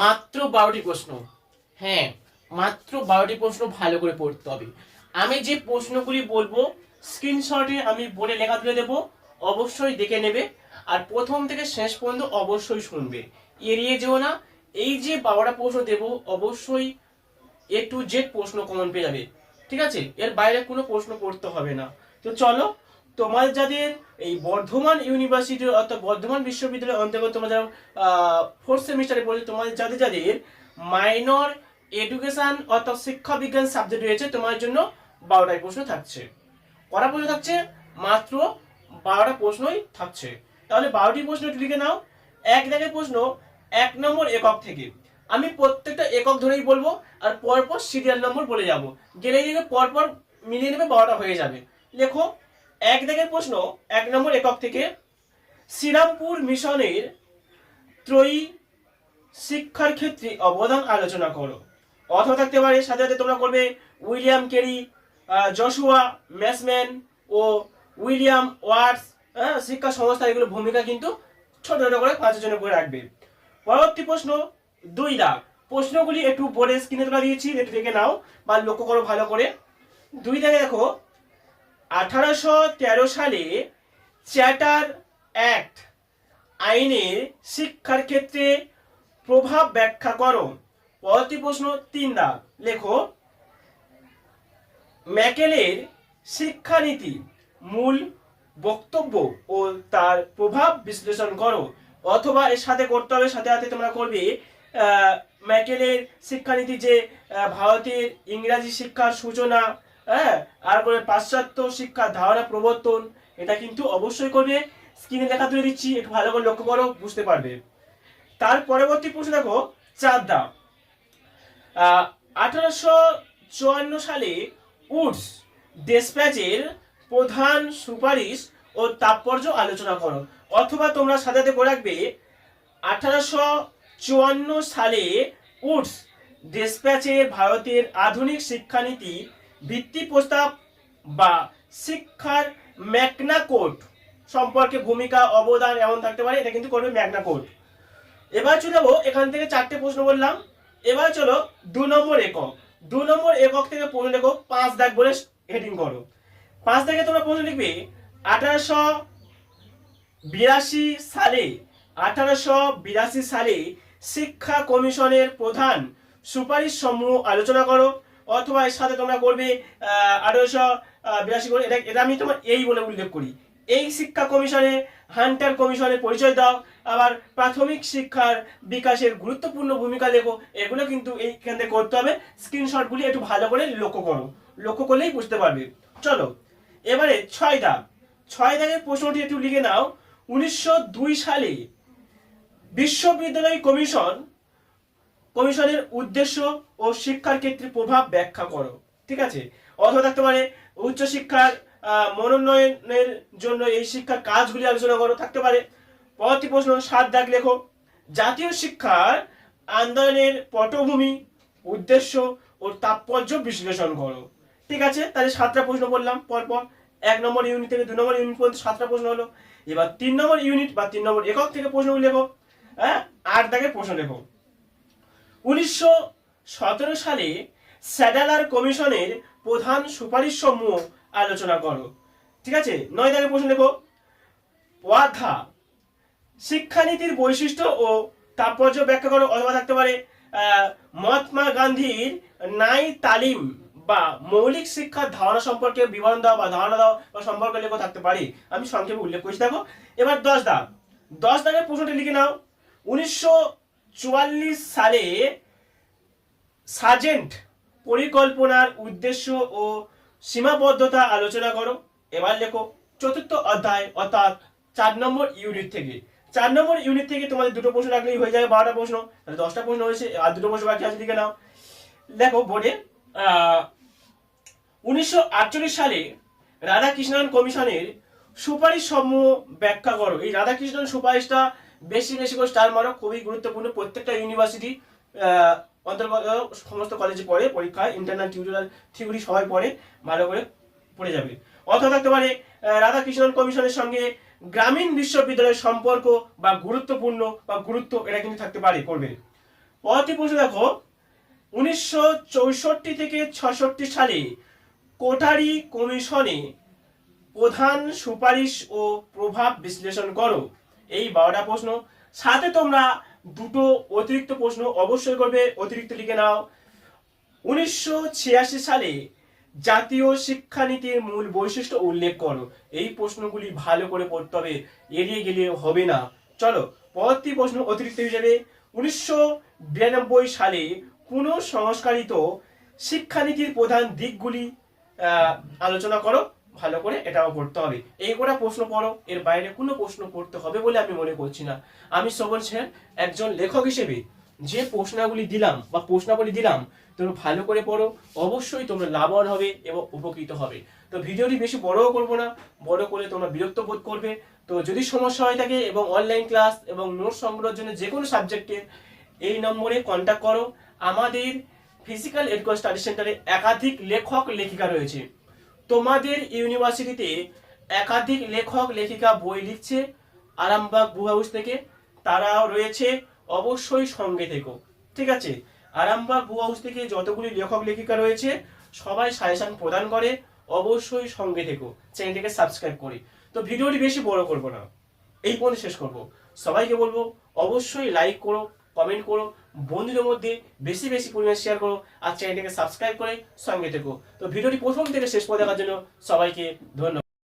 মাত্র বারোটি প্রশ্ন। হ্যাঁ মাত্র বারোটি প্রশ্ন ভালো করে পড়তে হবে। আমি যে প্রশ্নগুলি বলব স্ক্রিনশটে আমি বোর্ডে লেখা তুলে দেবো, অবশ্যই দেখে নেবে। আর প্রথম থেকে শেষ পর্যন্ত অবশ্যই শুনবে। এড়িয়ে যেও না। এই যে বারোটা প্রশ্ন দেবো, অবশ্যই এ টু জেড প্রশ্ন কমন পেয়ে যাবে। ঠিক আছে? এর বাইরে কোনো প্রশ্ন পড়তে হবে না। তো চলো তোমার যাদের এই বর্ধমান ইউনিভার্সিটি অর্থাৎ বর্ধমান বিশ্ববিদ্যালয়ের অন্তর্গত তোমরা যারা ফোর্থ সেমিস্টারে পড়ছে তোমাদের যাদের যাদের মাইনর এডুকেশন অর্থাৎ শিক্ষা বিজ্ঞান সাবজেক্ট রয়েছে, তোমার জন্য বারোটাই প্রশ্ন থাকছে। কটা প্রশ্ন থাকছে? মাত্র বারোটা প্রশ্নই থাকছে। তাহলে বারোটি প্রশ্ন লিখে নাও। এক দাগের প্রশ্ন এক নম্বর একক থেকে। আমি প্রত্যেকটা একক ধরেই বলব, আর পরপর সিরিয়াল নম্বর বলে যাব। গেলে গেলে পরপর মিলিয়ে নেবে, বারোটা হয়ে যাবে। লেখো। এক দাগের প্রশ্ন, এক নম্বর একক থেকে শ্রীরামপুর মিশনের ত্রয়ী শিক্ষার ক্ষেত্রে অবদান আলোচনা করো। অথবা থাকতে পারে, সাথে সাথে তোমরা করবে উইলিয়াম কেরি জশুয়া ম্যাসম্যান ও উইলিয়াম ওয়াটস হ্যাঁ শিক্ষা সংস্থা এগুলো ভূমিকা কিন্তু ছোট ছোট করে পাঁচের জন্য করে রাখবে। পরবর্তী প্রশ্ন, দুই দাগ। প্রশ্নগুলি একটু বোর্ডে স্ক্রিনে তোলা দিয়েছি, একটু দেখে নাও বা লক্ষ্য করো ভালো করে। দুই দাগে দেখো আঠারোশো তেরো সালে চ্যাটার অ্যাক্ট আইনের শিক্ষার ক্ষেত্রে প্রভাব ব্যাখ্যা করো। পরবর্তী প্রশ্ন তিন দাগ লেখো, ম্যাকেলের শিক্ষানীতি মূল বক্তব্য ও তার প্রভাব বিশ্লেষণ করো। অথবা এর সাথে করতে হবে, সাথে সাথে তোমরা করবে ম্যাকেলের শিক্ষানীতি যে ভারতের ইংরাজি শিক্ষার সূচনা হ্যাঁ আর করে পাশ্চাত্য শিক্ষার ধারণা প্রবর্তন, এটা কিন্তু অবশ্যই করবে। স্ক্রিনে দেখা তুলে দিচ্ছি, একটু ভালো করে লক্ষ্য করো, বুঝতে পারবে। তার পরবর্তী প্রশ্ন দেখো চার দাম আঠারোশো চুয়ান্ন সালে উডস ডেসপ্যাচের প্রধান সুপারিশ ও তাৎপর্য আলোচনা করো। অথবা তোমরা সাজাতে করে রাখবে, আঠারোশো চুয়ান্ন সালে উডস ডেসপ্যাচের ভারতের আধুনিক শিক্ষানীতি ভিত্তি প্রস্তাব বা শিক্ষার ম্যাকনা কোড সম্পর্কে ভূমিকা, অবদান এমন থাকতে পারে, এটা কিন্তু করবে ম্যাগনা কোড। এবার চলে যাব, এখান থেকে চারটে প্রশ্ন বললাম এবার চলো দু নম্বর একক। দু নম্বর একক থেকে প্রশ্ন লেখো পাঁচ দাগ বলে হেডিং করো। পাঁচ দাগে তোমরা প্রশ্ন লিখবে, আঠারোশো বিরাশি সালে, আঠারোশো বিরাশি সালে শিক্ষা কমিশনের প্রধান সুপারিশ সমূহ আলোচনা করো। অথবা এর সাথে তোমরা করবে আঠারোশো বিরাশি করে, এটা এটা আমি তোমার এই বলে উল্লেখ করি। এই শিক্ষা কমিশনে, হান্টার কমিশনের পরিচয় দাও। আবার প্রাথমিক শিক্ষার বিকাশের গুরুত্বপূর্ণ ভূমিকা লেখো। এগুলো কিন্তু এইখান থেকে করতে হবে। স্ক্রিনশটগুলি একটু ভালো করে লক্ষ্য করো। লক্ষ্য করলেই বুঝতে পারবে। চলো, এবারে ছয় দাগ। ছয় দাগের প্রশ্নটি একটু লিখে নাও। উনিশশো দুই সালে বিশ্ববিদ্যালয় কমিশন, কমিশনের উদ্দেশ্য ও শিক্ষার ক্ষেত্রে প্রভাব ব্যাখ্যা করো, ঠিক আছে? অথবা থাকতে পারে উচ্চশিক্ষার মনোন্নয়নের জন্য এই শিক্ষার কাজগুলি আলোচনা করো, থাকতে পারে। পরবর্তী প্রশ্ন, সাত দাগ লেখো। জাতীয় শিক্ষার আন্দোলনের পটভূমি, উদ্দেশ্য ও তাৎপর্য বিশ্লেষণ করো। ঠিক আছে? তাহলে সাতটা প্রশ্ন বললাম পরপর। এক নম্বর ইউনিট থেকে দু নম্বর ইউনিট পর্যন্ত সাতটা প্রশ্ন হলো। এবার তিন নম্বর ইউনিট বা তিন নম্বর একক থেকে প্রশ্ন লেখো। হ্যাঁ? আট দাগের প্রশ্ন লেখো। উনিশশো সতেরো সালে স্যাডালার কমিশনের প্রধান সুপারিশ সমূহ আলোচনা করো। ঠিক আছে? নয় দাগের প্রশ্ন লেখো। ওয়াধা, শিক্ষানীতির বৈশিষ্ট্য ও তাৎপর্য ব্যাখ্যা করো, অথবা থাকতে পারে মহাত্মা গান্ধীর নাই তালিম বা মৌলিক শিক্ষার ধারণা সম্পর্কে বিবরণ দাও বা ধারণা দাও বা সম্পর্কে লেখো থাকতে পারি। আমি সংক্ষেপে উল্লেখ করছি, দেখো। এবার দশ দাগ। দশ দাগের প্রশ্নটি লিখে নাও। উনিশশো চুয়াল্লিশ সালে সাজেন্ট পরিকল্পনার উদ্দেশ্য ও সীমাবদ্ধতা আলোচনা করো। এবার লেখো, চতুর্থ অধ্যায় অর্থাৎ চার নম্বর ইউনিট থেকে। চার নম্বর ইউনিট থেকে তোমাদের দুটো প্রশ্ন রাখলেই হয়ে যাবে, বারোটা প্রশ্ন। তাহলে দশটা প্রশ্ন হয়েছে, আর দুটো প্রশ্ন বাকি আছে, লিখে নাও। দেখো বোর্ডে উনিশশো আটচল্লিশ সালে রাধাকৃষ্ণন কমিশনের সুপারিশ সমূহ ব্যাখ্যা করো। এই রাধাকৃষ্ণন সুপারিশটা বেশি বেশি করে স্টার মারো, খুবই গুরুত্বপূর্ণ প্রত্যেকটা ইউনিভার্সিটি অন্তর্গত সমস্ত কলেজে পড়ে, পরীক্ষায় ইন্টারনাল টিউটোরিয়াল থিওরি সবাই পড়ে, ভালো করে পড়ে যাবে। অথবা থাকতে পারে রাধাকৃষ্ণন কমিশনের সঙ্গে গ্রামীণ বিশ্ববিদ্যালয়ের সম্পর্ক বা গুরুত্বপূর্ণ বা গুরুত্ব এটা কিন্তু থাকতে পারে, করবে। পরবর্তী প্রশ্ন দেখো, উনিশশো চৌষট্টি থেকে ছষট্টি সালে কোটারি কমিশনে প্রধান সুপারিশ ও প্রভাব বিশ্লেষণ করো। এই বারোটা প্রশ্ন। সাথে তোমরা দুটো অতিরিক্ত প্রশ্ন অবশ্যই করবে, অতিরিক্ত লিখে নাও। উনিশশো ছিয়াশি সালে জাতীয় শিক্ষানীতির মূল বৈশিষ্ট্য উল্লেখ করো। এই প্রশ্নগুলি ভালো করে পড়তে হবে, এড়িয়ে গেলে হবে না। চলো, পরবর্তী প্রশ্ন অতিরিক্ত হিসেবে উনিশশো বিরানব্বই সালে পুনঃ সংস্কারিত শিক্ষানীতির প্রধান দিকগুলি আলোচনা করো। ভালো করে এটাও পড়তে হবে। এই কটা প্রশ্ন পড়ো, এর বাইরে কোনো প্রশ্ন পড়তে হবে বলে আমি মনে করছি না। আমি সবল সেন একজন লেখক হিসেবে যে প্রশ্নাগুলি দিলাম বা প্রশ্নাবলী দিলাম, তোমরা ভালো করে পড়ো, অবশ্যই তোমরা লাভবান হবে এবং উপকৃত হবে। তো ভিডিওটি বেশি বড়ও করব না, বড় করে তোমরা বিরক্ত বোধ করবে। তো যদি সমস্যা হয়ে থাকে এবং অনলাইন ক্লাস এবং নোট সংগ্রহের জন্য যে কোনো সাবজেক্টের এই নম্বরে কন্ট্যাক্ট করো। আমাদের ফিজিক্যাল এডুকেশন স্টাডি সেন্টারে একাধিক লেখক লেখিকা রয়েছে। তোমাদের ইউনিভার্সিটিতে একাধিক লেখক, লেখিকা বই লিখছে। আরামবাগ বুক হাউস থেকে তারাও রয়েছে। অবশ্যই সঙ্গে থেকো। ঠিক আছে? আরামবাগ বুক হাউস থেকে যতগুলি লেখক, লেখিকা রয়েছে, সবাই সাজেশন প্রদান করে। অবশ্যই সঙ্গে থেকো। চ্যানেলটিকে সাবস্ক্রাইব করি। তো ভিডিওটি বেশি বড় করব না। এই পর্যন্ত শেষ করব। সবাইকে বলব, অবশ্যই লাইক করো। কমেন্ট করো, বন্ধুদের মধ্যে বেশি বেশি পরিমাণে শেয়ার করো আর চ্যানেলটাকে সাবস্ক্রাইব করে সঙ্গে থেকো। তো ভিডিওটি প্রথম থেকে শেষ পর দেখার জন্য সবাইকে ধন্যবাদ।